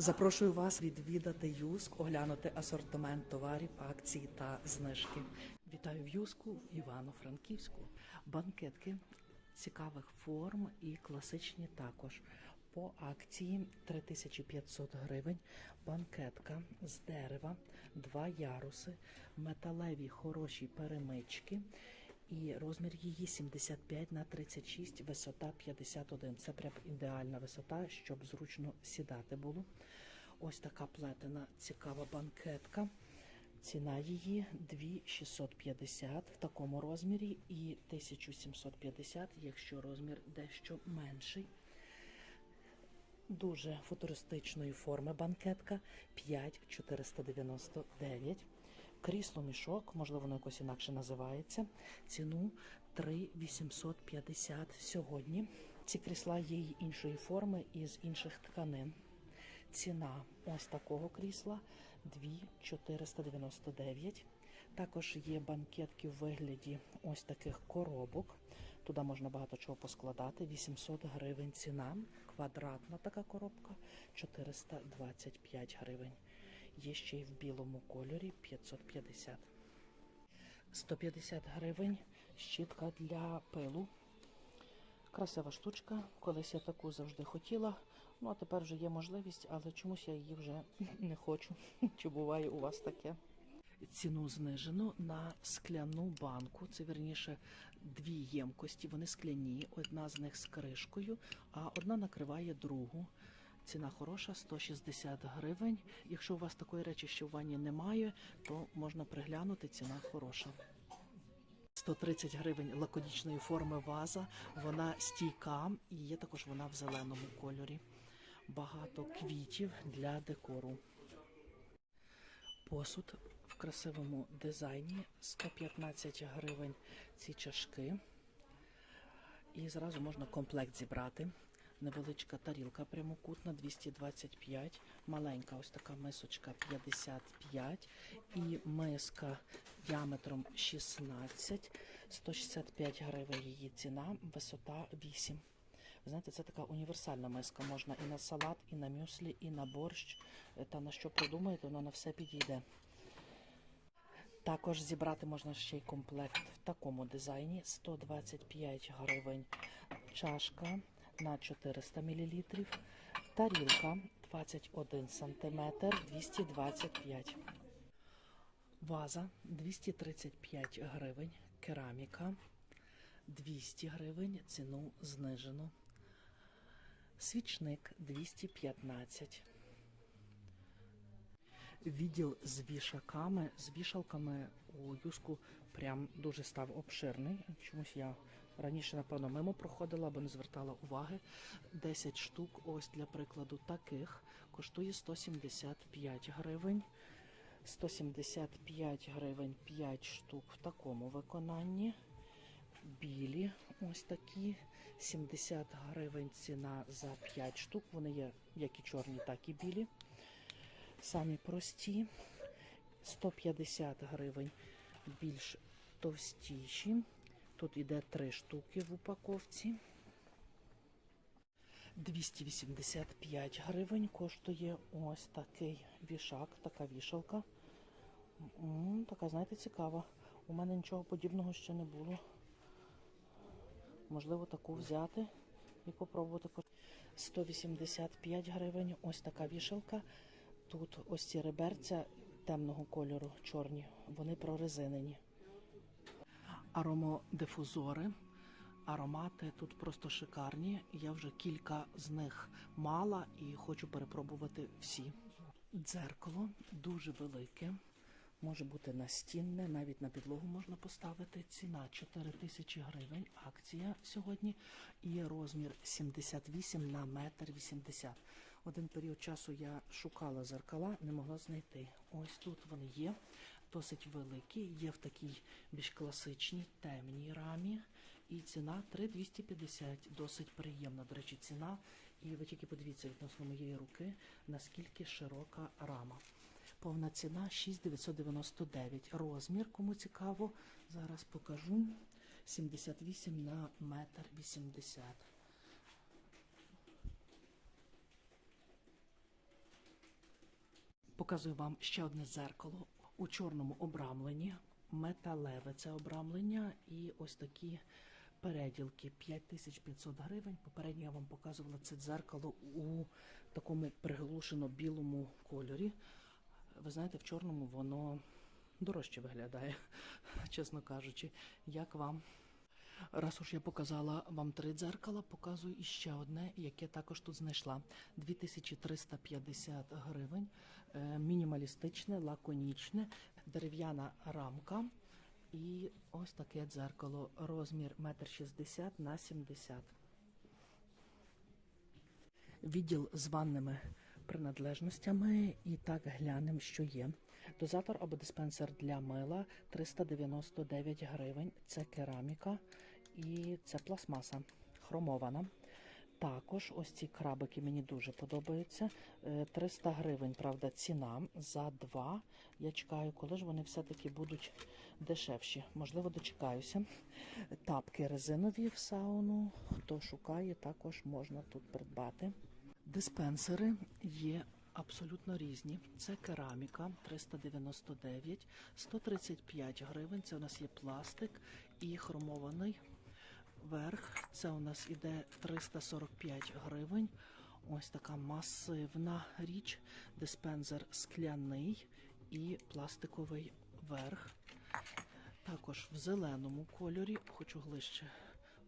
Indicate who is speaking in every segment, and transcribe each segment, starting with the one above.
Speaker 1: Запрошую вас відвідати Юск, оглянути асортимент товарів, акцій та знижки. Вітаю в Юску в Івано-Франківську. Банкетки цікавих форм і класичні також. По акції 3500 гривень. Банкетка з дерева, два яруси, металеві хороші перемички. І розмір її 75 на 36, висота 51. Це прям ідеальна висота, щоб зручно сідати було. Ось така плетена цікава банкетка. Ціна її 2650 в такому розмірі і 1750, якщо розмір дещо менший. Дуже футуристичної форми банкетка 5499. Крісло мішок, можливо, воно якось інакше називається. Ціну 3850 сьогодні. Ці крісла є й іншої форми і з інших тканин. Ціна ось такого крісла 2499. Також є банкетки в вигляді ось таких коробок. Туди можна багато чого поскладати. 800 гривень ціна. Квадратна така коробка 425 гривень. Є ще й в білому кольорі 550. 150 гривень щітка для пилу. Красива штучка. Колись я таку завжди хотіла. Ну а тепер вже є можливість, але чомусь я її вже не хочу. Чи буває у вас таке? Ціну знижено на скляну банку. Це верніше дві ємкості. Вони скляні. Одна з них з кришкою, а одна накриває другу. Ціна хороша 160 гривень. Якщо у вас такої речі, що в ванні немає, то можна приглянути. Ціна хороша. 130 гривень лаконічної форми ваза. Вона стійка і є також вона в зеленому кольорі. Багато квітів для декору. Посуд в красивому дизайні 115 гривень ці чашки. І зразу можна комплект зібрати. Невеличка тарілка прямокутна 225, маленька ось така мисочка 55 і миска діаметром 16, 165 гривень її ціна, висота 8. Ви знаєте, це така універсальна миска. Можна і на салат, і на мюслі, і на борщ. Та на що придумаєте, воно на все підійде. Також зібрати можна ще й комплект в такому дизайні 125 гривень чашка на 400 мл, тарілка 21 см 225 Ваза 235 гривень, кераміка 200 гривень, ціну знижено. Свічник 215 Відділ з вішаками, з вішалками у юску прям дуже став обширний. Чомусь я раніше, напевно, мимо проходила, або не звертала уваги. 10 штук, ось для прикладу, таких коштує 175 гривень. 175 гривень 5 штук в такому виконанні. Білі, ось такі, 70 гривень ціна за 5 штук. Вони є як і чорні, так і білі. Самі прості, 150 гривень більш товстіші. Тут іде 3 штуки в упаковці. 285 гривень коштує ось такий вішак, така вішалка. М, Така, знаєте, цікава. У мене нічого подібного ще не було. Можливо, таку взяти і попробувати. 185 гривень. Ось така вішалка. Тут ось ці реберця темного кольору, чорні, вони прорезинені. Аромодифузори. Аромати тут просто шикарні. Я вже кілька з них мала і хочу перепробувати всі. Дзеркало дуже велике. Може бути настінне, навіть на підлогу можна поставити. Ціна 4 тисячі гривень. Акція сьогодні і розмір 78 на метр 80. Один період часу я шукала зеркала, не могла знайти. Ось тут вони є, досить великі, є в такій більш класичній темній рамі. І ціна 3250, досить приємна. До речі, ціна. І ви тільки подивіться відносно моєї руки, наскільки широка рама. Повна ціна 6999. Розмір, кому цікаво, зараз покажу. 78 на метр 80. Показую вам ще одне зеркало у чорному обрамленні, металеве це обрамлення і ось такі переділки 5500 гривень. Попередньо я вам показувала це дзеркало у такому приглушено білому кольорі. Ви знаєте, в чорному воно дорожче виглядає, чесно кажучи. Як вам? Раз уж я показала вам три дзеркала, показую іще одне, яке також тут знайшла. 2350 гривень. Е, Мінімалістичне, лаконічне, дерев'яна рамка. І ось таке дзеркало. Розмір 1,60 м на 70 Відділ з ванними принадлежностями і так глянемо, що є. Дозатор або диспенсер для мила 399 гривень. Це кераміка і це пластмаса хромована. Також ось ці крабики мені дуже подобаються. Е, 300 гривень, правда, ціна за два. Я чекаю, коли ж вони все-таки будуть дешевші. Можливо, дочекаюся. Тапки резинові в сауну. Хто шукає, також можна тут придбати. Диспенсери є абсолютно різні. Це кераміка 399, 135 гривень. Це у нас є пластик і хромований верх. Це у нас іде 345 гривень. Ось така масивна річ. Диспенсер скляний і пластиковий верх. Також в зеленому кольорі. Хочу ближче.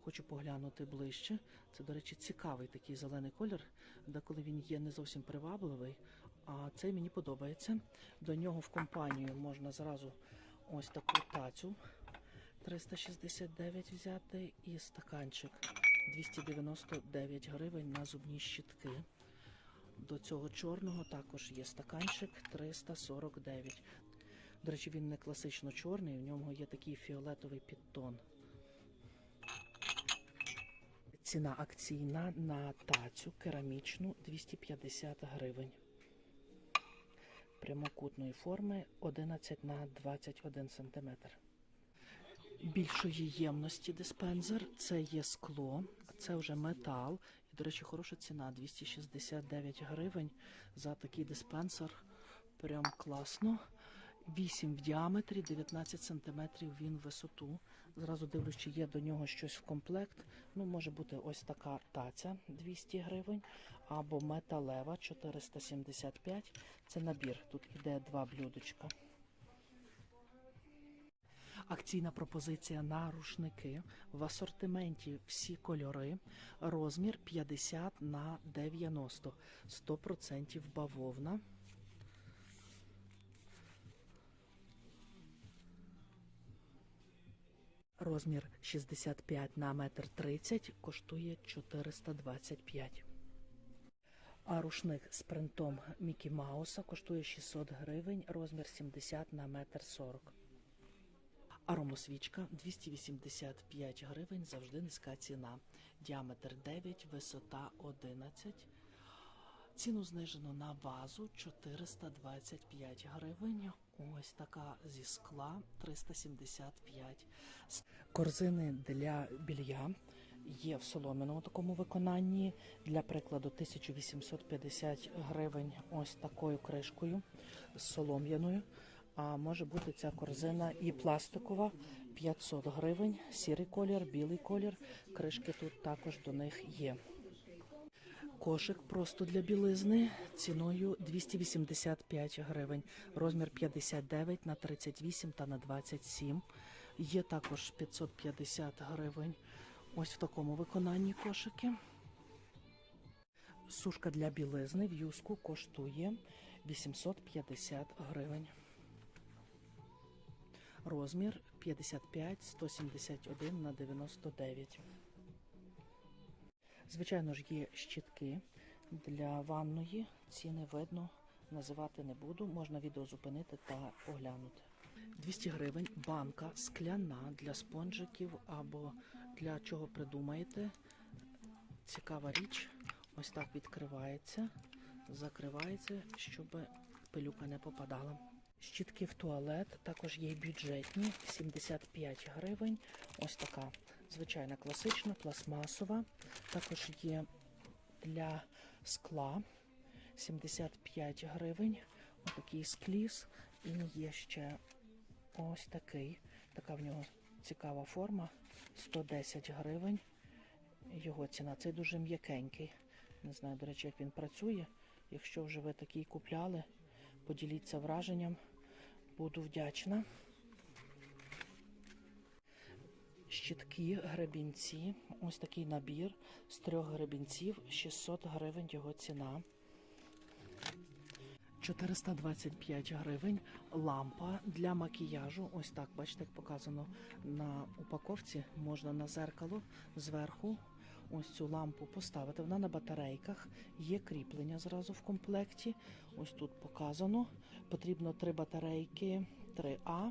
Speaker 1: Хочу поглянути ближче. Це, до речі, цікавий такий зелений колір, деколи він є не зовсім привабливий. А цей мені подобається. До нього в компанію можна зразу ось таку тацю 369 взяти і стаканчик 299 гривень на зубні щітки. До цього чорного також є стаканчик 349. До речі, він не класично чорний, в ньому є такий фіолетовий підтон. Ціна акційна на тацю керамічну 250 гривень. Прямокутної форми 11 на 21 см. Більшої ємності диспенсер це є скло, це вже метал. І, до речі, хороша ціна 269 гривень за такий диспенсер. Прям класно. 8 в діаметрі, 19 сантиметрів він висоту. Зразу дивлюсь, чи є до нього щось в комплект. Ну, може бути ось така таця 200 гривень, або металева 475. Це набір. Тут іде два блюдечка. Акційна пропозиція на рушники. В асортименті всі кольори. Розмір 50 на 90. 100% бавовна. Розмір 65 на метр 30 коштує 425. А рушник з принтом Мікі Мауса коштує 600 гривень, розмір 70 на метр 40. Аромосвічка 285 гривень, завжди низька ціна. Діаметр 9, висота 11. Ціну знижено на вазу 425 гривень. Ось така зі скла 375. Корзини для білья є в солом'яному такому виконанні. Для прикладу 1850 гривень ось такою кришкою з солом'яною. А може бути ця корзина і пластикова 500 гривень, сірий колір, білий колір. Кришки тут також до них є. Кошик просто для білизни ціною 285 гривень, розмір 59 на 38 та на 27. Є також 550 гривень. Ось в такому виконанні кошики. Сушка для білизни в юску коштує 850 гривень. Розмір 55, 171 на 99. Звичайно ж, є щітки для ванної. Ціни видно, називати не буду. Можна відео зупинити та оглянути. 200 гривень банка скляна для спонжиків або для чого придумаєте. Цікава річ. Ось так відкривається, закривається, щоб пилюка не попадала. Щітки в туалет також є бюджетні 75 гривень. Ось така звичайна класична, пластмасова. Також є для скла 75 гривень. Отакий скліз. І є ще ось такий. Така в нього цікава форма. 110 гривень. Його ціна. Цей дуже м'якенький. Не знаю, до речі, як він працює. Якщо вже ви такий купляли, поділіться враженням. Буду вдячна. Щітки, гребінці. Ось такий набір з трьох гребінців. 600 гривень його ціна. 425 гривень. Лампа для макіяжу. Ось так, бачите, як показано на упаковці. Можна на зеркало зверху ось цю лампу поставити. Вона на батарейках. Є кріплення зразу в комплекті. Ось тут показано. Потрібно три батарейки 3А.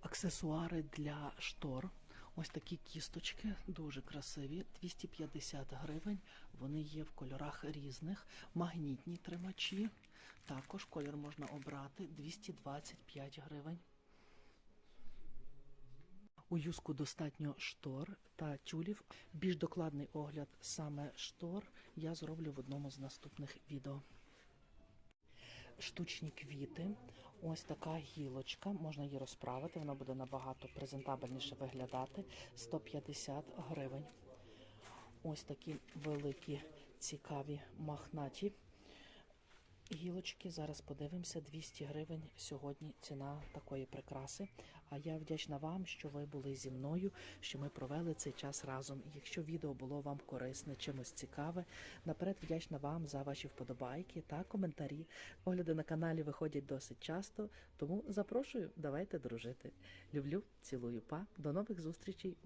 Speaker 1: Аксесуари для штор. Ось такі кісточки, дуже красиві, 250 гривень. Вони є в кольорах різних. Магнітні тримачі. Також колір можна обрати 225 гривень. У юску достатньо штор та тюлів. Більш докладний огляд саме штор я зроблю в одному з наступних відео. Штучні квіти. Ось така гілочка. Можна її розправити, вона буде набагато презентабельніше виглядати. 150 гривень. Ось такі великі, цікаві махнаті гілочки. Зараз подивимося. 200 гривень сьогодні ціна такої прикраси. А я вдячна вам, що ви були зі мною, що ми провели цей час разом. Якщо відео було вам корисне, чимось цікаве, наперед вдячна вам за ваші вподобайки та коментарі. Огляди на каналі виходять досить часто, тому запрошую, давайте дружити. Люблю, цілую, па. До нових зустрічей.